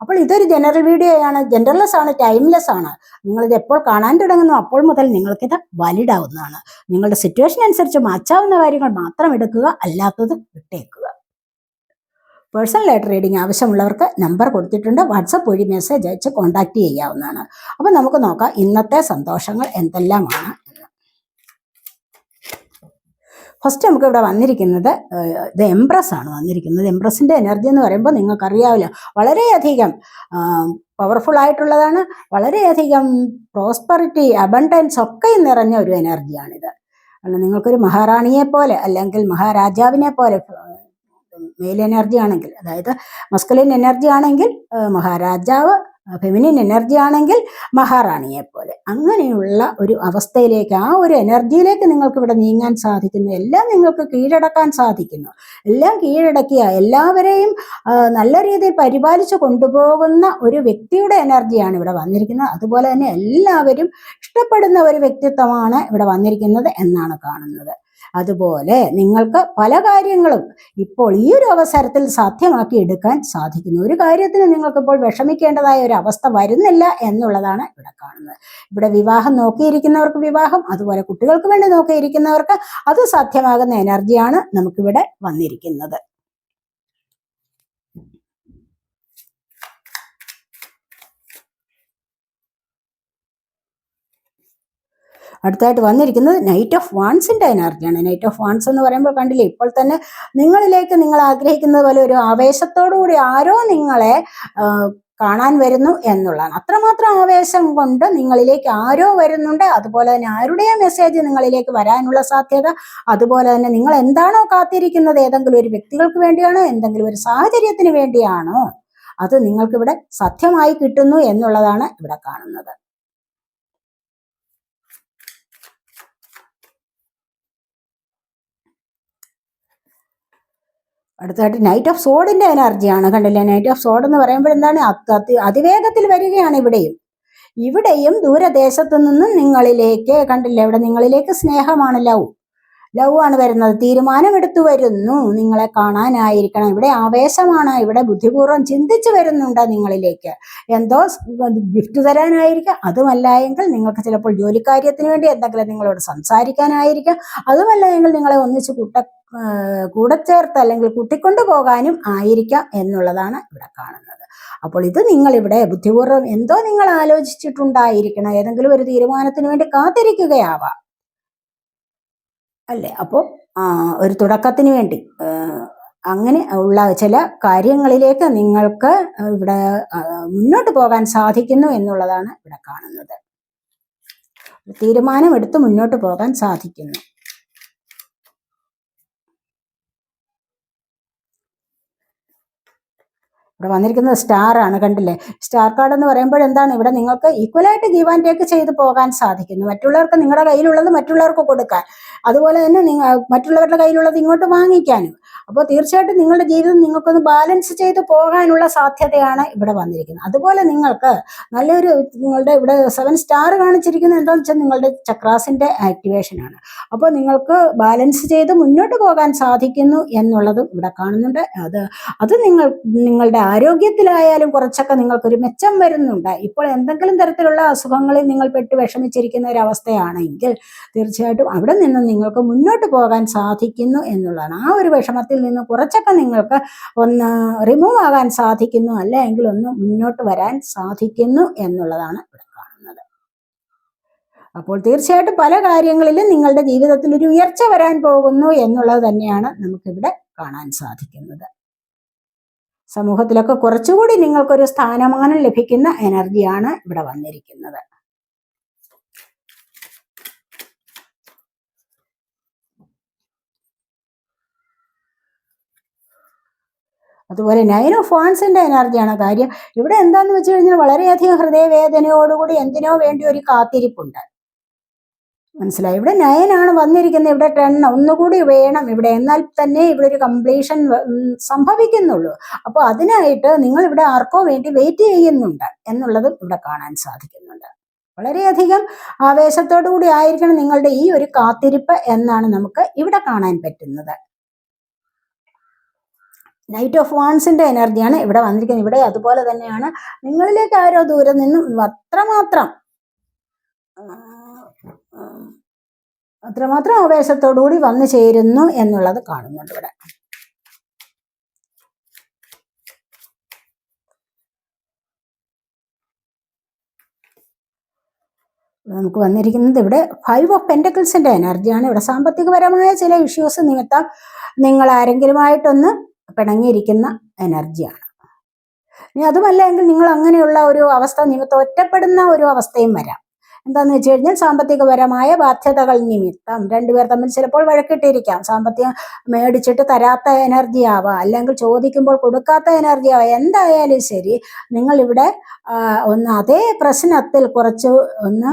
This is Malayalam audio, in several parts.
അപ്പോൾ ഇതൊരു ജനറൽ വീഡിയോ ആണ്. ജനറൽലെസ് ആണ് ടൈംലെസ് ആണ്. നിങ്ങളിത് എപ്പോൾ കാണാൻ തുടങ്ങുന്നു അപ്പോൾ മുതൽ നിങ്ങൾക്കിത് വാലിഡ് ആവുന്നതാണ് നിങ്ങളുടെ സിറ്റുവേഷൻ അനുസരിച്ച് മാച്ചാവുന്ന കാര്യങ്ങൾ മാത്രം എടുക്കുക അല്ലാത്തത് വിട്ടേക്കുക. പേഴ്സണൽ ലെറ്റർ റീഡിംഗ് ആവശ്യമുള്ളവർക്ക് നമ്പർ കൊടുത്തിട്ടുണ്ട്. വാട്സപ്പ് വഴി മെസ്സേജ് അയച്ച് കോൺടാക്ട് ചെയ്യാവുന്നതാണ്. അപ്പോൾ നമുക്ക് നോക്കാം ഇന്നത്തെ സന്തോഷങ്ങൾ എന്തെല്ലാമാണ് എന്ന് ഫസ്റ്റ് നമുക്ക് ഇവിടെ വന്നിരിക്കുന്നത് ഇത് എംപ്രസ് ആണ് വന്നിരിക്കുന്നത്. എംപ്രസിന്റെ എനർജി എന്ന് പറയുമ്പോൾ നിങ്ങൾക്കറിയാവില്ല. വളരെയധികം പവർഫുൾ ആയിട്ടുള്ളതാണ്. വളരെയധികം പ്രോസ്പെറിറ്റി അബണ്ടൻസ് ഒക്കെ നിറഞ്ഞ ഒരു എനർജിയാണിത് കാരണം നിങ്ങൾക്കൊരു മഹാറാണിയെ പോലെ അല്ലെങ്കിൽ മഹാരാജാവിനെ പോലെ മെയിൽ എനർജി ആണെങ്കിൽ അതായത് മസ്കുലിൻ എനർജി ആണെങ്കിൽ മഹാരാജാവ് ഫെമിനിൻ എനർജി ആണെങ്കിൽ മഹാറാണിയെ പോലെ അങ്ങനെയുള്ള ഒരു അവസ്ഥയിലേക്ക് ആ ഒരു എനർജിയിലേക്ക് നിങ്ങൾക്ക് ഇവിടെ നീങ്ങാൻ സാധിക്കുന്നു. എല്ലാം നിങ്ങൾക്ക് കീഴടക്കാൻ സാധിക്കുന്നു. എല്ലാം കീഴടക്കിയ എല്ലാവരെയും നല്ല രീതിയിൽ പരിപാലിച്ചു കൊണ്ടുപോകുന്ന ഒരു വ്യക്തിയുടെ എനർജിയാണ് ഇവിടെ വന്നിരിക്കുന്നത്. അതുപോലെ തന്നെ എല്ലാവരും ഇഷ്ടപ്പെടുന്ന ഒരു വ്യക്തിത്വമാണ് ഇവിടെ വന്നിരിക്കുന്നത് എന്നാണ് കാണുന്നത്. അതുപോലെ നിങ്ങൾക്ക് പല കാര്യങ്ങളും ഇപ്പോൾ ഈ ഒരു അവസരത്തിൽ സാധ്യമാക്കി എടുക്കാൻ സാധിക്കുന്നു. ഒരു കാര്യത്തിന് നിങ്ങൾക്കിപ്പോൾ വിഷമിക്കേണ്ടതായ ഒരു അവസ്ഥ വരുന്നില്ല എന്നുള്ളതാണ് ഇവിടെ കാണുന്നത്. ഇവിടെ വിവാഹം നോക്കിയിരിക്കുന്നവർക്ക് വിവാഹം അതുപോലെ കുട്ടികൾക്ക് വേണ്ടി നോക്കിയിരിക്കുന്നവർക്ക് അത് സാധ്യമാകുന്ന എനർജിയാണ് നമുക്കിവിടെ വന്നിരിക്കുന്നത്. അടുത്തായിട്ട് വന്നിരിക്കുന്നത് നൈറ്റ് ഓഫ് വാൺസിന്റെ എനർജിയാണ് നൈറ്റ് ഓഫ് വാൺസ് എന്ന് പറയുമ്പോൾ കണ്ടില്ലേ ഇപ്പോൾ തന്നെ നിങ്ങളിലേക്ക് നിങ്ങൾ ആഗ്രഹിക്കുന്നത് പോലെ ഒരു ആവേശത്തോടു കൂടി ആരോ നിങ്ങളെ കാണാൻ വരുന്നു എന്നുള്ളതാണ്. അത്രമാത്രം ആവേശം കൊണ്ട് നിങ്ങളിലേക്ക് ആരോ വരുന്നുണ്ട്. അതുപോലെ തന്നെ ആരുടെയോ മെസ്സേജ് നിങ്ങളിലേക്ക് വരാനുള്ള സാധ്യത. അതുപോലെ തന്നെ നിങ്ങൾ എന്താണോ കാത്തിരിക്കുന്നത് ഏതെങ്കിലും ഒരു വ്യക്തികൾക്ക് വേണ്ടിയാണോ എന്തെങ്കിലും ഒരു സാഹചര്യത്തിന് വേണ്ടിയാണോ അത് നിങ്ങൾക്കിവിടെ സത്യമായി കിട്ടുന്നു എന്നുള്ളതാണ് ഇവിടെ കാണുന്നത്. അടുത്തായിട്ട് നൈറ്റ് ഓഫ് സോഡിന്റെ എനർജിയാണ് കണ്ടില്ലേ? നൈറ്റ് ഓഫ് സോഡ് എന്ന് പറയുമ്പോൾ എന്താണ്? അത് അതിവേഗത്തിൽ വരികയാണ് ഇവിടെയും. ഇവിടെയും ദൂരദേശത്തു നിന്നും നിങ്ങളിലേക്ക് കണ്ടില്ലേ? ഇവിടെ നിങ്ങളിലേക്ക് സ്നേഹമാണ് ലവ്. ലവ് ആണ് വരുന്നത്. തീരുമാനമെടുത്തു വരുന്നു. നിങ്ങളെ കാണാനായിരിക്കണം. ഇവിടെ ആവേശമാണ്. ഇവിടെ ബുദ്ധിപൂർവം ചിന്തിച്ചു വരുന്നുണ്ട് നിങ്ങളിലേക്ക്. എന്തോ ഗിഫ്റ്റ് തരാനായിരിക്കാം. അതുമല്ല എങ്കിൽ നിങ്ങൾക്ക് ചിലപ്പോൾ ജോലിക്കാര്യത്തിന് വേണ്ടി എന്തെങ്കിലും നിങ്ങളോട് സംസാരിക്കാനായിരിക്കാം. അതുമല്ല എങ്കിൽ നിങ്ങളെ ഒന്നിച്ച് കൂട്ട കൂടെ ചേർത്ത് അല്ലെങ്കിൽ കൂട്ടിക്കൊണ്ടു പോകാനും ആയിരിക്കാം എന്നുള്ളതാണ് ഇവിടെ കാണുന്നത്. അപ്പോൾ ഇത് നിങ്ങൾ ഇവിടെ ബുദ്ധിപൂർവം എന്തോ നിങ്ങൾ ആലോചിച്ചിട്ടുണ്ടായിരിക്കണം. ഏതെങ്കിലും ഒരു തീരുമാനത്തിന് വേണ്ടി കാത്തിരിക്കുകയാവാം. അല്ലേ? അപ്പോൾ ഒരു തുടക്കത്തിന് വേണ്ടി അങ്ങനെ ഉള്ള ചില കാര്യങ്ങളിലേക്ക് നിങ്ങൾക്ക് ഇവിടെ മുന്നോട്ട് പോകാൻ സാധിക്കുന്നു എന്നുള്ളതാണ് ഇവിടെ കാണുന്നത്. തീരുമാനമെടുത്ത് മുന്നോട്ട് പോകാൻ സാധിക്കുന്നു. ഇവിടെ വന്നിരിക്കുന്നത് സ്റ്റാർ ആണ് കണ്ടില്ലേ? സ്റ്റാർ കാർഡ് എന്ന് പറയുമ്പോൾ എന്താണ്? ഇവിടെ നിങ്ങൾക്ക് ഈക്വലായിട്ട് ഗീവ് ആൻഡ് ടേക്ക് ചെയ്ത് പോകാൻ സാധിക്കുന്നു. മറ്റുള്ളവർക്ക് നിങ്ങളുടെ കയ്യിലുള്ളത് മറ്റുള്ളവർക്ക് കൊടുക്കാൻ. അതുപോലെ തന്നെ നിങ്ങൾ മറ്റുള്ളവരുടെ കയ്യിലുള്ളത് ഇങ്ങോട്ട് വാങ്ങിക്കാനും. അപ്പോൾ തീർച്ചയായിട്ടും നിങ്ങളുടെ ജീവിതം നിങ്ങൾക്കൊന്ന് ബാലൻസ് ചെയ്ത് പോകാനുള്ള സാധ്യതയാണ് ഇവിടെ വന്നിരിക്കുന്നത്. അതുപോലെ നിങ്ങൾക്ക് നല്ലൊരു നിങ്ങളുടെ ഇവിടെ സെവൻ സ്റ്റാർ കാണിച്ചിരിക്കുന്നത് എന്താണെന്ന് വെച്ചാൽ നിങ്ങളുടെ ചക്രാസിന്റെ ആക്ടിവേഷനാണ് അപ്പോൾ നിങ്ങൾക്ക് ബാലൻസ് ചെയ്ത് മുന്നോട്ട് പോകാൻ സാധിക്കുന്നു എന്നുള്ളതും ഇവിടെ കാണുന്നുണ്ട്. അത് അത് നിങ്ങൾ നിങ്ങളുടെ ആരോഗ്യത്തിലായാലും കുറച്ചൊക്കെ നിങ്ങൾക്കൊരു മെച്ചം വരുന്നുണ്ട്. ഇപ്പോൾ എന്തെങ്കിലും തരത്തിലുള്ള അസുഖങ്ങളിൽ നിങ്ങൾ പെട്ട് വിഷമിച്ചിരിക്കുന്ന ഒരവസ്ഥയാണെങ്കിൽ തീർച്ചയായിട്ടും അവിടെ നിന്ന് നിങ്ങൾക്ക് മുന്നോട്ട് പോകാൻ സാധിക്കുന്നു എന്നുള്ളതാണ്. ആ ഒരു വിഷമത്തിൽ നിന്ന് കുറച്ചൊക്കെ നിങ്ങൾക്ക് ഒന്ന് റിമൂവ് ആകാൻ സാധിക്കുന്നു അല്ലെങ്കിൽ ഒന്ന് മുന്നോട്ട് വരാൻ സാധിക്കുന്നു എന്നുള്ളതാണ് ഇവിടെ കാണുന്നത്. അപ്പോൾ തീർച്ചയായിട്ടും പല കാര്യങ്ങളിലും നിങ്ങളുടെ ജീവിതത്തിൽ ഒരു ഉയർച്ച വരാൻ പോകുന്നു എന്നുള്ളത് തന്നെയാണ് നമുക്കിവിടെ കാണാൻ സാധിക്കുന്നത്. സമൂഹത്തിലൊക്കെ കുറച്ചുകൂടി നിങ്ങൾക്കൊരു സ്ഥാനമാനം ലഭിക്കുന്ന എനർജിയാണ് ഇവിടെ വന്നിരിക്കുന്നത്. അതുപോലെ നയൻ ഓഫ് വാൺസിന്റെ എനർജിയാണ് കാര്യം. ഇവിടെ എന്താന്ന് വെച്ച് കഴിഞ്ഞാൽ വളരെയധികം ഹൃദയവേദനയോടുകൂടി എന്തിനോ വേണ്ടി ഒരു കാത്തിരിപ്പുണ്ട്. മനസ്സിലായി? ഇവിടെ നയനാണ് വന്നിരിക്കുന്നത്. ഇവിടെ ടെൺ ഒന്നുകൂടി വേണം ഇവിടെ. എന്നാൽ തന്നെ ഇവിടെ ഒരു കംപ്ലീഷൻ സംഭവിക്കുന്നുള്ളൂ. അപ്പോൾ അതിനായിട്ട് നിങ്ങൾ ഇവിടെ ആർക്കോ വേണ്ടി വെയിറ്റ് ചെയ്യുന്നുണ്ട് എന്നുള്ളതും ഇവിടെ കാണാൻ സാധിക്കുന്നുണ്ട്. വളരെയധികം ആവേശത്തോടു കൂടി ആയിരിക്കണം നിങ്ങളുടെ ഈ ഒരു കാത്തിരിപ്പ് എന്നാണ് നമുക്ക് ഇവിടെ കാണാൻ പറ്റുന്നത്. നൈറ്റ് ഓഫ് വാൺസിന്റെ എനർജിയാണ് ഇവിടെ വന്നിരിക്കുന്നത്. ഇവിടെ അതുപോലെ തന്നെയാണ്. നിങ്ങളിലേക്ക് ആരോ ദൂരെ നിന്നും അത്രമാത്രം അത്രമാത്രം ആവേശത്തോടുകൂടി വന്നു ചേരുന്നു എന്നുള്ളത് കാണുന്നുണ്ട് ഇവിടെ. ഇവിടെ നമുക്ക് വന്നിരിക്കുന്നത് ഇവിടെ ഫൈവ് ഓഫ് പെന്റക്കിൾസിന്റെ എനർജിയാണ് ഇവിടെ സാമ്പത്തികപരമായ ചില ഇഷ്യൂസ് നിമിത്തം നിങ്ങൾ ആരെങ്കിലുമായിട്ടൊന്ന് പിണങ്ങിയിരിക്കുന്ന എനർജിയാണ്. ഇനി അതുമല്ല എങ്കിൽ നിങ്ങൾ അങ്ങനെയുള്ള ഒരു അവസ്ഥ നിമിത്തം ഒറ്റപ്പെടുന്ന ഒരു അവസ്ഥയും വരാം. എന്താന്ന് വെച്ച് കഴിഞ്ഞാൽ സാമ്പത്തികപരമായ ബാധ്യതകൾ നിമിത്തം രണ്ടുപേർ തമ്മിൽ ചിലപ്പോൾ വഴക്കിട്ടിരിക്കാം. സാമ്പത്തികം മേടിച്ചിട്ട് തരാത്ത എനർജി ആവാം. അല്ലെങ്കിൽ ചോദിക്കുമ്പോൾ കൊടുക്കാത്ത എനർജി ആവാം. എന്തായാലും ശരി ആ, ഒന്ന് അതേ പ്രശ്നത്തിൽ കുറച്ച് ഒന്ന്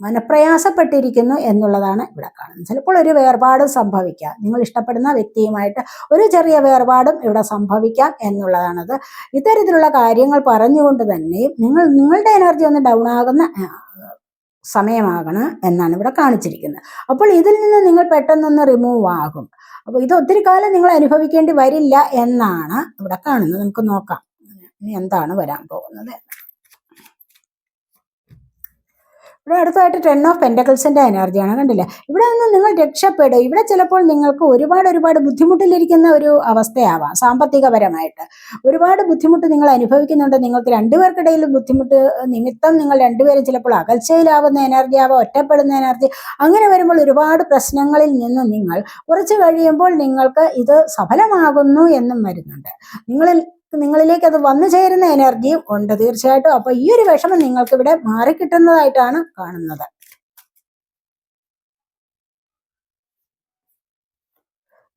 മനപ്രയാസപ്പെട്ടിരിക്കുന്നു എന്നുള്ളതാണ് ഇവിടെ കാണുന്നത്. ചിലപ്പോൾ ഒരു വേർപാട് സംഭവിക്കാം. നിങ്ങൾ ഇഷ്ടപ്പെടുന്ന വ്യക്തിയുമായിട്ട് ഒരു ചെറിയ വേർപാടും ഇവിടെ സംഭവിക്കാം എന്നുള്ളതാണത്. ഇത്തരത്തിലുള്ള കാര്യങ്ങൾ പറഞ്ഞുകൊണ്ട് തന്നെ നിങ്ങൾ നിങ്ങളുടെ എനർജി ഒന്ന് ഡൗൺ ആകുന്ന സമയമാകണം എന്നാണ് ഇവിടെ കാണിച്ചിരിക്കുന്നത്. അപ്പോൾ ഇതിൽ നിന്ന് നിങ്ങൾ പെട്ടെന്നൊന്ന് റിമൂവ് ആകും. അപ്പോൾ ഇത് ഒത്തിരി കാലം നിങ്ങൾ അനുഭവിക്കേണ്ടി വരില്ല എന്നാണ് ഇവിടെ കാണുന്നത്. നമുക്ക് നോക്കാം. ഇനി എന്താണ് വരാൻ പോകുന്നത്? ഇവിടെ അടുത്തായിട്ട് ടെൻ ഓഫ് പെന്റക്കിൾസിന്റെ എനർജിയാണ് കണ്ടില്ല? ഇവിടെ നിന്ന് നിങ്ങൾ രക്ഷപ്പെടും. ഇവിടെ ചിലപ്പോൾ നിങ്ങൾക്ക് ഒരുപാട് ഒരുപാട് ബുദ്ധിമുട്ടിലിരിക്കുന്ന ഒരു അവസ്ഥയാവാം സാമ്പത്തികപരമായിട്ട്. ഒരുപാട് ബുദ്ധിമുട്ട് നിങ്ങൾ അനുഭവിക്കുന്നുണ്ട്. നിങ്ങൾക്ക് രണ്ടുപേർക്കിടയിൽ ബുദ്ധിമുട്ട് നിമിത്തം നിങ്ങൾ രണ്ടുപേരും ചിലപ്പോൾ അകൽച്ചയിലാവുന്ന എനർജി ആവാം ഒറ്റപ്പെടുന്ന എനർജി അങ്ങനെ വരുമ്പോൾ ഒരുപാട് പ്രശ്നങ്ങളിൽ നിന്ന് നിങ്ങൾ കുറച്ച് കഴിയുമ്പോൾ നിങ്ങൾക്ക് ഇത് സഫലമാകുന്നു എന്നും വരുന്നുണ്ട്. നിങ്ങളിൽ നിങ്ങളിലേക്ക് അത് വന്നു ചേരുന്ന എനർജിയും ഉണ്ട് തീർച്ചയായിട്ടും. അപ്പൊ ഈ ഒരു വിഷമം നിങ്ങൾക്ക് ഇവിടെ മാറിക്കിട്ടുന്നതായിട്ടാണ് കാണുന്നത്.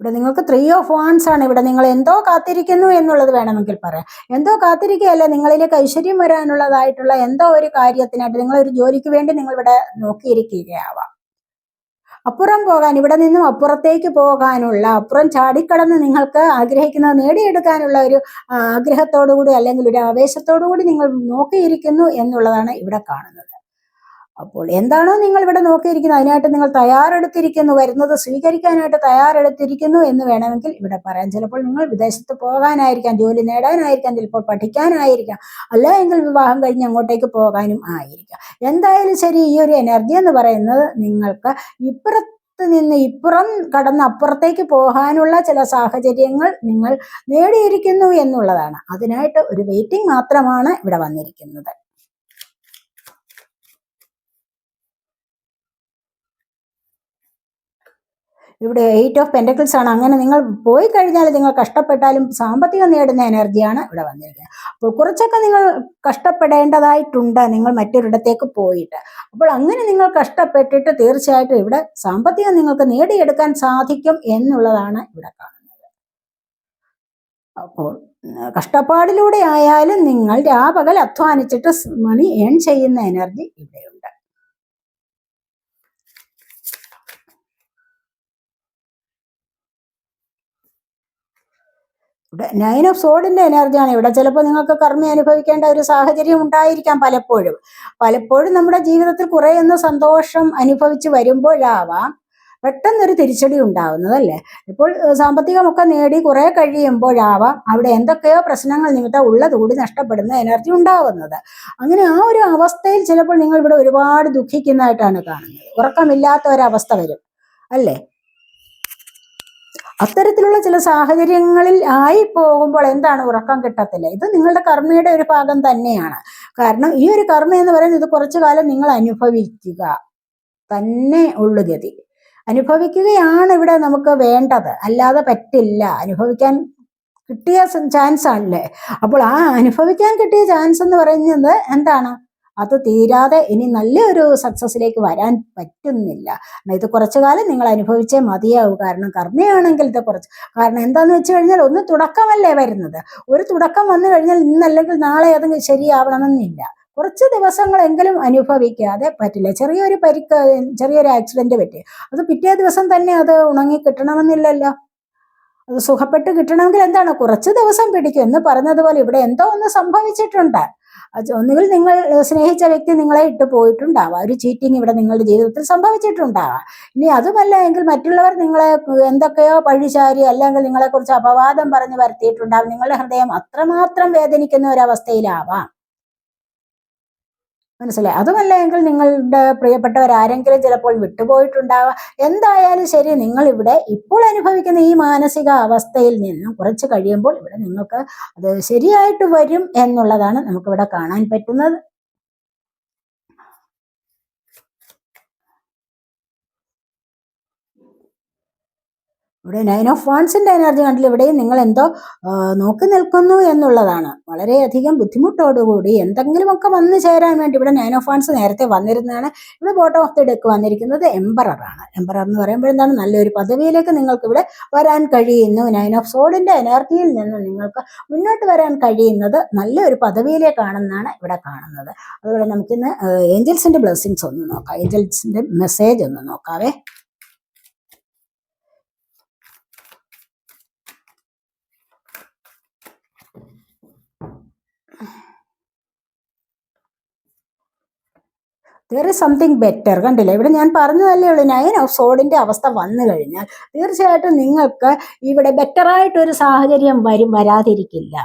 ഇവിടെ നിങ്ങൾക്ക് ത്രീ ഓഫ് വാൺസ് ആണ്. ഇവിടെ നിങ്ങൾ എന്തോ കാത്തിരിക്കുന്നു എന്നുള്ളത് വേണമെങ്കിൽ പറയാം. എന്തോ കാത്തിരിക്കുകയല്ല നിങ്ങളിലേക്ക് ഐശ്വര്യം വരാനുള്ളതായിട്ടുള്ള എന്തോ ഒരു കാര്യത്തിനായിട്ട് നിങ്ങൾ ഒരു ജോലിക്ക് വേണ്ടി നിങ്ങൾ ഇവിടെ നോക്കിയിരിക്കുകയാവാം. അപ്പുറം പോകാൻ ഇവിടെ നിന്നും അപ്പുറത്തേക്ക് പോകാനുള്ള അപ്പുറം ചാടിക്കടന്ന് നിങ്ങൾക്ക് ആഗ്രഹിക്കുന്നത് നേടിയെടുക്കാനുള്ള ഒരു ആഗ്രഹത്തോടു കൂടി അല്ലെങ്കിൽ ഒരു ആവേശത്തോടു കൂടി നിങ്ങൾ നോക്കിയിരിക്കുന്നു എന്നുള്ളതാണ് ഇവിടെ കാണുന്നത്. അപ്പോൾ എന്താണോ നിങ്ങൾ ഇവിടെ നോക്കിയിരിക്കുന്നത് അതിനായിട്ട് നിങ്ങൾ തയ്യാറെടുത്തിരിക്കുന്നു വരുന്നത് സ്വീകരിക്കാനായിട്ട് തയ്യാറെടുത്തിരിക്കുന്നു എന്ന് വേണമെങ്കിൽ ഇവിടെ പറയാം. ചിലപ്പോൾ നിങ്ങൾ വിദേശത്ത് പോകാനായിരിക്കാം ജോലി നേടാനായിരിക്കാം ചിലപ്പോൾ പഠിക്കാനായിരിക്കാം അല്ല എങ്കിൽ വിവാഹം കഴിഞ്ഞ് അങ്ങോട്ടേക്ക് പോകാനും ആയിരിക്കാം. എന്തായാലും ശരി ഈ ഒരു എനർജി എന്ന് പറയുന്നത് നിങ്ങൾക്ക് ഇപ്പുറത്ത് നിന്ന് ഇപ്പുറം കടന്ന് അപ്പുറത്തേക്ക് പോകാനുള്ള ചില സാഹചര്യങ്ങൾ നിങ്ങൾ നേടിയിരിക്കുന്നു എന്നുള്ളതാണ്. അതിനായിട്ട് ഒരു വെയിറ്റിംഗ് മാത്രമാണ് ഇവിടെ വന്നിരിക്കുന്നത്. ഇവിടെ എയ്റ്റ് ഓഫ് പെന്റക്കിൾസ് ആണ്. അങ്ങനെ നിങ്ങൾ പോയി കഴിഞ്ഞാൽ നിങ്ങൾ കഷ്ടപ്പെട്ടാലും സാമ്പത്തികം നേടുന്ന എനർജിയാണ് ഇവിടെ വന്നിരിക്കുന്നത്. അപ്പോൾ കുറച്ചൊക്കെ നിങ്ങൾ കഷ്ടപ്പെടേണ്ടതായിട്ടുണ്ട്. നിങ്ങൾ മറ്റൊരിടത്തേക്ക് പോയിട്ട്. അപ്പോൾ അങ്ങനെ നിങ്ങൾ കഷ്ടപ്പെട്ടിട്ട് തീർച്ചയായിട്ടും ഇവിടെ സാമ്പത്തികം നിങ്ങൾക്ക് നേടിയെടുക്കാൻ സാധിക്കും എന്നുള്ളതാണ് ഇവിടെ കാണുന്നത്. അപ്പോൾ കഷ്ടപ്പാടിലൂടെ ആയാലും നിങ്ങൾ രാപകൽ അധ്വാനിച്ചിട്ട് മണി ഏൺ ചെയ്യുന്ന എനർജി ഇവിടെയുണ്ട്. നയൻ ഓഫ് സോഡിന്റെ എനർജിയാണ് ഇവിടെ ചിലപ്പോൾ നിങ്ങൾക്ക് കർമ്മി അനുഭവിക്കേണ്ട ഒരു സാഹചര്യം ഉണ്ടായിരിക്കാം പലപ്പോഴും. പലപ്പോഴും നമ്മുടെ ജീവിതത്തിൽ കുറേയൊന്ന് സന്തോഷം അനുഭവിച്ച് വരുമ്പോഴാവാം പെട്ടെന്നൊരു തിരിച്ചടി ഉണ്ടാവുന്നതല്ലേ ഇപ്പോൾ സാമ്പത്തികമൊക്കെ നേടി കുറെ കഴിയുമ്പോഴാവാം അവിടെ എന്തൊക്കെയോ പ്രശ്നങ്ങൾ നിമിത്തം ഉള്ളത് കൂടി നഷ്ടപ്പെടുന്ന എനർജി ഉണ്ടാവുന്നത്. അങ്ങനെ ആ ഒരു അവസ്ഥയിൽ ചിലപ്പോൾ നിങ്ങൾ ഇവിടെ ഒരുപാട് ദുഃഖിക്കുന്നതായിട്ടാണ് കാണുന്നത്. ഉറക്കമില്ലാത്ത ഒരവസ്ഥ വരും. അല്ലേ? അത്തരത്തിലുള്ള ചില സാഹചര്യങ്ങളിൽ ആയി പോകുമ്പോൾ എന്താണ് ഉറക്കം കിട്ടത്തില്ല? ഇത് നിങ്ങളുടെ കർമ്മയുടെ ഒരു ഭാഗം തന്നെയാണ്. കാരണം ഈ ഒരു കർമ്മ എന്ന് പറയുന്നത് ഇത് കുറച്ചു കാലം നിങ്ങൾ അനുഭവിക്കുക. തന്നെ ഉള്ളു ഗതി. അനുഭവിക്കുകയാണ് ഇവിടെ നമുക്ക് വേണ്ടത്. അല്ലാതെ പറ്റില്ല. അനുഭവിക്കാൻ കിട്ടിയ ചാൻസ് ആണല്ലേ അപ്പോൾ ആ അനുഭവിക്കാൻ കിട്ടിയ ചാൻസ് എന്ന് പറയുന്നത് എന്താണ്? അത് തീരാതെ ഇനി നല്ലൊരു സക്സസ്സിലേക്ക് വരാൻ പറ്റുന്നില്ല. ഇത് കുറച്ചു കാലം നിങ്ങൾ അനുഭവിച്ചേ മതിയാവൂ. കാരണം കർമ്മയാണെങ്കിൽ ഇത് കുറച്ച് കാരണം എന്താണെന്ന് വെച്ച് കഴിഞ്ഞാൽ ഒന്ന് തുടക്കമല്ലേ വരുന്നത്. ഒരു തുടക്കം വന്നു കഴിഞ്ഞാൽ ഇന്നല്ലെങ്കിൽ നാളെ അത് ശരിയാവണമെന്നില്ല. കുറച്ച് ദിവസങ്ങളെങ്കിലും അനുഭവിക്കാതെ പറ്റില്ല. ചെറിയൊരു പരിക്ക് ചെറിയൊരു ആക്സിഡന്റ് പറ്റി. അത് പിറ്റേ ദിവസം തന്നെ അത് ഉണങ്ങി കിട്ടണമെന്നില്ലല്ലോ. അത് സുഖപ്പെട്ട് കിട്ടണമെങ്കിൽ എന്താണ്? കുറച്ച് ദിവസം പിടിക്കും എന്ന് പറഞ്ഞതുപോലെ ഇവിടെ എന്തോ ഒന്ന് സംഭവിച്ചിട്ടുണ്ട്. ഒന്നുകിൽ നിങ്ങൾ സ്നേഹിച്ച വ്യക്തി നിങ്ങളെ ഇട്ട് പോയിട്ടുണ്ടാവാം. ഒരു ചീറ്റിംഗ് ഇവിടെ നിങ്ങളുടെ ജീവിതത്തിൽ സംഭവിച്ചിട്ടുണ്ടാവാം. ഇനി അതുമല്ല എങ്കിൽ മറ്റുള്ളവർ നിങ്ങളെ എന്തൊക്കെയോ പഴിചാരി അല്ലെങ്കിൽ നിങ്ങളെക്കുറിച്ച് അപവാദം പറഞ്ഞു വരുത്തിയിട്ടുണ്ടാവും. നിങ്ങളുടെ ഹൃദയം അത്രമാത്രം വേദനിക്കുന്ന ഒരവസ്ഥയിലാവാം മനസ്സിലായി? അതുമല്ല എങ്കിൽ നിങ്ങളുടെ പ്രിയപ്പെട്ടവർ ആരെങ്കിലും ചിലപ്പോൾ വിട്ടുപോയിട്ടുണ്ടാവാം. എന്തായാലും ശരി നിങ്ങൾ ഇവിടെ ഇപ്പോൾ അനുഭവിക്കുന്ന ഈ മാനസിക അവസ്ഥയിൽ നിന്നും കുറച്ച് കഴിയുമ്പോൾ ഇവിടെ നിങ്ങൾക്ക് അത് ശരിയായിട്ട് വരും എന്നുള്ളതാണ് നമുക്കിവിടെ കാണാൻ പറ്റുന്നത്. ഇവിടെ നയൻ ഓഫ് വാൺസിന്റെ എനർജി കണ്ടിൽ ഇവിടെയും നിങ്ങൾ എന്തോ നോക്കി നിൽക്കുന്നു എന്നുള്ളതാണ്. വളരെയധികം ബുദ്ധിമുട്ടോടുകൂടി എന്തെങ്കിലുമൊക്കെ വന്നു ചേരാൻ വേണ്ടി ഇവിടെ നയൻ ഓഫ് വാൺസ് നേരത്തെ വന്നിരുന്നതാണ്. ഇവിടെ ബോട്ടം ഓഫ് ദി ഡെക്ക് വന്നിരിക്കുന്നത് എംബറർ ആണ്. എംബറർ എന്ന് പറയുമ്പോൾ എന്താണ്? നല്ലൊരു പദവിയിലേക്ക് നിങ്ങൾക്ക് ഇവിടെ വരാൻ കഴിയുന്നു. നയൻ ഓഫ് സോഡിന്റെ എനർജിയിൽ നിന്ന് നിങ്ങൾക്ക് മുന്നോട്ട് വരാൻ കഴിയുന്നത് നല്ലൊരു പദവിയിലേക്കാണെന്നാണ് ഇവിടെ കാണുന്നത്. അതുപോലെ നമുക്കിന്ന് ഏഞ്ചൽസിന്റെ ബ്ലെസ്സിങ്സ് ഒന്ന് നോക്കാം. ഏഞ്ചൽസിന്റെ മെസ്സേജ് ഒന്ന് നോക്കാവേ. ദർ ഇസ് സംതിങ് ബെറ്റർ കണ്ടില്ല? ഇവിടെ ഞാൻ പറഞ്ഞതല്ലേ ഉള്ളൂ നയൻ ഓഫ് സോഡിന്റെ അവസ്ഥ വന്നു കഴിഞ്ഞാൽ തീർച്ചയായിട്ടും നിങ്ങൾക്ക് ഇവിടെ ബെറ്ററായിട്ടൊരു സാഹചര്യം വരും വരാതിരിക്കില്ല.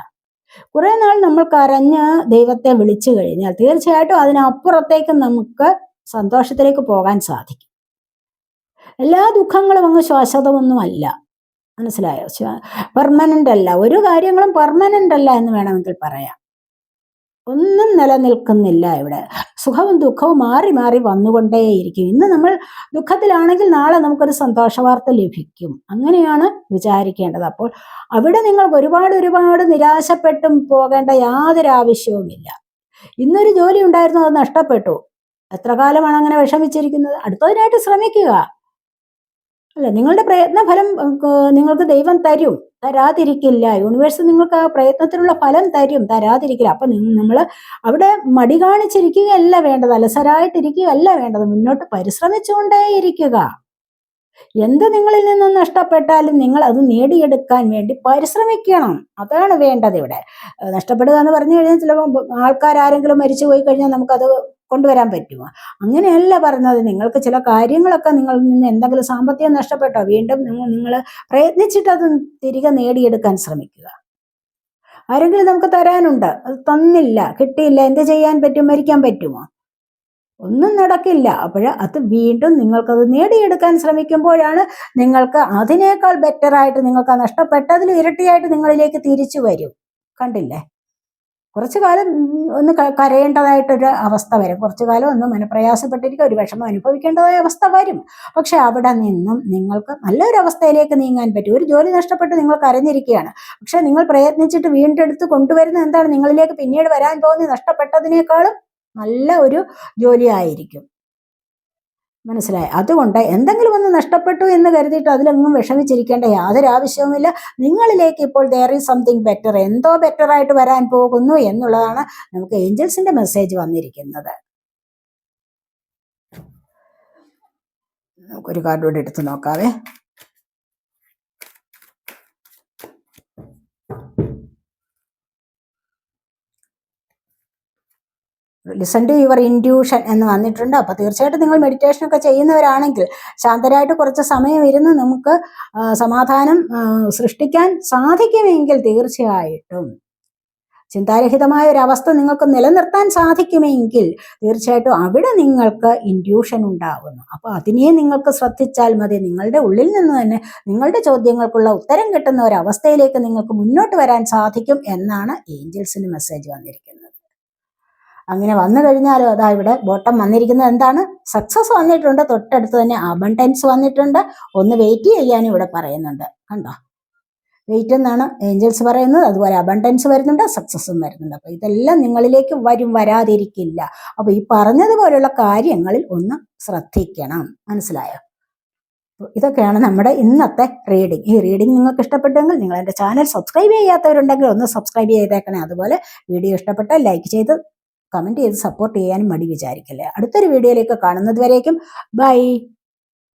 കുറെ നാൾ നമ്മൾ കരഞ്ഞ് ദൈവത്തെ വിളിച്ചു കഴിഞ്ഞാൽ തീർച്ചയായിട്ടും അതിനപ്പുറത്തേക്ക് നമുക്ക് സന്തോഷത്തിലേക്ക് പോകാൻ സാധിക്കും. എല്ലാ ദുഃഖങ്ങളും അങ്ങ് ശാശ്വതമൊന്നുമല്ല മനസ്സിലായോ? പെർമനന്റ് അല്ല. ഒരു കാര്യങ്ങളും പെർമനന്റ് അല്ല എന്ന് വേണമെങ്കിൽ പറയാം. ഒന്നും നിലനിൽക്കുന്നില്ല ഇവിടെ. സുഖവും ദുഃഖവും മാറി മാറി വന്നുകൊണ്ടേയിരിക്കും. ഇന്ന് നമ്മൾ ദുഃഖത്തിലാണെങ്കിൽ നാളെ നമുക്കൊരു സന്തോഷ വാർത്ത ലഭിക്കും. അങ്ങനെയാണ് വിചാരിക്കേണ്ടത്. അപ്പോൾ അവിടെ നിങ്ങൾക്ക് ഒരുപാട് ഒരുപാട് നിരാശപ്പെട്ടും പോകേണ്ട യാതൊരു ആവശ്യവുമില്ല. ഇന്നൊരു ജോലി ഉണ്ടായിരുന്നു അത് നഷ്ടപ്പെട്ടു. എത്ര കാലമാണ് അങ്ങനെ വിഷമിച്ചിരിക്കുന്നത്? അടുത്തതിനായിട്ട് ശ്രമിക്കുക. അല്ല? നിങ്ങളുടെ പ്രയത്ന ഫലം നിങ്ങൾക്ക് ദൈവം തരും. തരാതിരിക്കില്ല. യൂണിവേഴ്സ് നിങ്ങൾക്ക് ആ പ്രയത്നത്തിനുള്ള ഫലം തരും. തരാതിരിക്കില്ല. അപ്പൊ നമ്മൾ അവിടെ മടി കാണിച്ചിരിക്കുകയല്ല വേണ്ടത്. അലസരായിട്ടിരിക്കുകയല്ല വേണ്ടത്. മുന്നോട്ട് പരിശ്രമിച്ചുകൊണ്ടേയിരിക്കുക. എന്ത് നിങ്ങളിൽ നിന്ന് നഷ്ടപ്പെട്ടാലും നിങ്ങൾ അത് നേടിയെടുക്കാൻ വേണ്ടി പരിശ്രമിക്കണം. അതാണ് വേണ്ടത് ഇവിടെ. നഷ്ടപ്പെടുക എന്ന് പറഞ്ഞു കഴിഞ്ഞാൽ ചിലപ്പോൾ ആൾക്കാർ ആരെങ്കിലും മരിച്ചു പോയി കഴിഞ്ഞാൽ നമുക്കത് കൊണ്ടുവരാൻ പറ്റുമോ? അങ്ങനെയല്ല പറഞ്ഞത്. നിങ്ങൾക്ക് ചില കാര്യങ്ങളൊക്കെ നിങ്ങളിൽ നിന്ന് എന്തെങ്കിലും സാമ്പത്തികം നഷ്ടപ്പെട്ടോ വീണ്ടും നിങ്ങൾ നിങ്ങൾ പ്രയത്നിച്ചിട്ട് അത് തിരികെ നേടിയെടുക്കാൻ ശ്രമിക്കുക. ആരെങ്കിലും നമുക്ക് തരാനുണ്ട്. അത് തന്നില്ല. കിട്ടിയില്ല. എന്ത് ചെയ്യാൻ പറ്റും? മരിക്കാൻ പറ്റുമോ? ഒന്നും നടക്കില്ല. അപ്പോൾ അത് വീണ്ടും നിങ്ങൾക്കത് നേടിയെടുക്കാൻ ശ്രമിക്കുമ്പോഴാണ് നിങ്ങൾക്ക് അതിനേക്കാൾ ബെറ്ററായിട്ട് നിങ്ങൾക്ക് ആ നഷ്ടപ്പെട്ടതിൽ ഇരട്ടിയായിട്ട് നിങ്ങളിലേക്ക് തിരിച്ചു വരും. കണ്ടില്ലേ? കുറച്ചു കാലം ഒന്ന് കരയേണ്ടതായിട്ടൊരു അവസ്ഥ വരും. കുറച്ചു കാലം ഒന്ന് മനപ്രയാസപ്പെട്ടിരിക്കുക ഒരു വിഷമം അനുഭവിക്കേണ്ടതായ അവസ്ഥ വരും. പക്ഷെ അവിടെ നിന്നും നിങ്ങൾക്ക് നല്ലൊരു അവസ്ഥയിലേക്ക് നീങ്ങാൻ പറ്റും. ഒരു ജോലി നഷ്ടപ്പെട്ട് നിങ്ങൾ കരഞ്ഞിരിക്കുകയാണ്. പക്ഷെ നിങ്ങൾ പ്രയത്നിച്ചിട്ട് വീണ്ടെടുത്ത് കൊണ്ടുവരുന്ന എന്താണ്? നിങ്ങളിലേക്ക് പിന്നീട് വരാൻ പോകുന്ന നഷ്ടപ്പെട്ടതിനേക്കാളും നല്ല ഒരു ജോലി ആയിരിക്കും മനസ്സിലായി. അതുകൊണ്ട് എന്തെങ്കിലും ഒന്ന് നഷ്ടപ്പെട്ടു എന്ന് കരുതിയിട്ട് അതിലൊന്നും വിഷമിച്ചിരിക്കേണ്ട യാതൊരു ആവശ്യവുമില്ല. നിങ്ങളിലേക്ക് ഇപ്പോൾ ദർ ഈസ് സംതിങ് ബെറ്റർ എന്തോ ബെറ്റർ ആയിട്ട് വരാൻ പോകുന്നു എന്നുള്ളതാണ് നമുക്ക് ഏഞ്ചൽസിന്റെ മെസ്സേജ് വന്നിരിക്കുന്നത്. നമുക്കൊരു കാർഡ് കൂടി എടുത്ത് നോക്കാവേ. ലിസൺ ടു യുവർ ഇൻഡ്യൂഷൻ എന്ന് വന്നിട്ടുണ്ട്. അപ്പോൾ തീർച്ചയായിട്ടും നിങ്ങൾ മെഡിറ്റേഷൻ ഒക്കെ ചെയ്യുന്നവരാണെങ്കിൽ ശാന്തരായിട്ട് കുറച്ച് സമയം ഇരുന്ന് നമുക്ക് സമാധാനം സൃഷ്ടിക്കാൻ സാധിക്കുമെങ്കിൽ തീർച്ചയായിട്ടും. ചിന്താരഹിതമായ ഒരു അവസ്ഥ നിങ്ങൾക്ക് നിലനിർത്താൻ സാധിക്കുമെങ്കിൽ തീർച്ചയായിട്ടും അവിടെ നിങ്ങൾക്ക് ഇൻഡ്യൂഷൻ ഉണ്ടാകുന്നു അപ്പോൾ അതിനെ നിങ്ങൾക്ക് ശ്രദ്ധിച്ചാൽ മതി. നിങ്ങളുടെ ഉള്ളിൽ നിന്ന് തന്നെ നിങ്ങളുടെ ചോദ്യങ്ങൾക്കുള്ള ഉത്തരം കിട്ടുന്ന ഒരു അവസ്ഥയിലേക്ക് നിങ്ങൾക്ക് മുന്നോട്ട് വരാൻ സാധിക്കും എന്നാണ് ഏഞ്ചൽസിന് മെസ്സേജ് വന്നിരിക്കുന്നത്. അങ്ങനെ വന്നു കഴിഞ്ഞാലോ അതാ ഇവിടെ ബോട്ടം വന്നിരിക്കുന്നത്. എന്താണ്? സക്സസ് വന്നിട്ടുണ്ട്. തൊട്ടടുത്ത് തന്നെ അബണ്ടൻസ് വന്നിട്ടുണ്ട്. ഒന്ന് വെയിറ്റ് ചെയ്യാനും ഇവിടെ പറയുന്നുണ്ട്. കണ്ടോ? വെയിറ്റ് എന്നാണ് ഏഞ്ചൽസ് പറയുന്നത്. അതുപോലെ അബണ്ടൻസ് വരുന്നുണ്ട് സക്സസും വരുന്നുണ്ട്. അപ്പൊ ഇതെല്ലാം നിങ്ങളിലേക്ക് വരും വരാതിരിക്കില്ല. അപ്പൊ ഈ പറഞ്ഞതുപോലുള്ള കാര്യങ്ങളിൽ ഒന്ന് ശ്രദ്ധിക്കണം. മനസ്സിലായോ? ഇതൊക്കെയാണ് നമ്മുടെ ഇന്നത്തെ റീഡിംഗ് ഈ റീഡിംഗ് നിങ്ങൾക്ക് ഇഷ്ടപ്പെട്ടെങ്കിൽ നിങ്ങൾ എന്റെ ചാനൽ സബ്സ്ക്രൈബ് ചെയ്യാത്തവരുണ്ടെങ്കിൽ ഒന്ന് സബ്സ്ക്രൈബ് ചെയ്തേക്കണേ. അതുപോലെ വീഡിയോ ഇഷ്ടപ്പെട്ടാൽ ലൈക്ക് ചെയ്ത് കമന്റ് ചെയ്ത് സപ്പോർട്ട് ചെയ്യാനും മടി വിചാരിക്കില്ല. അടുത്തൊരു വീഡിയോയിലേക്ക് കാണുന്നത് വരേക്കും ബൈ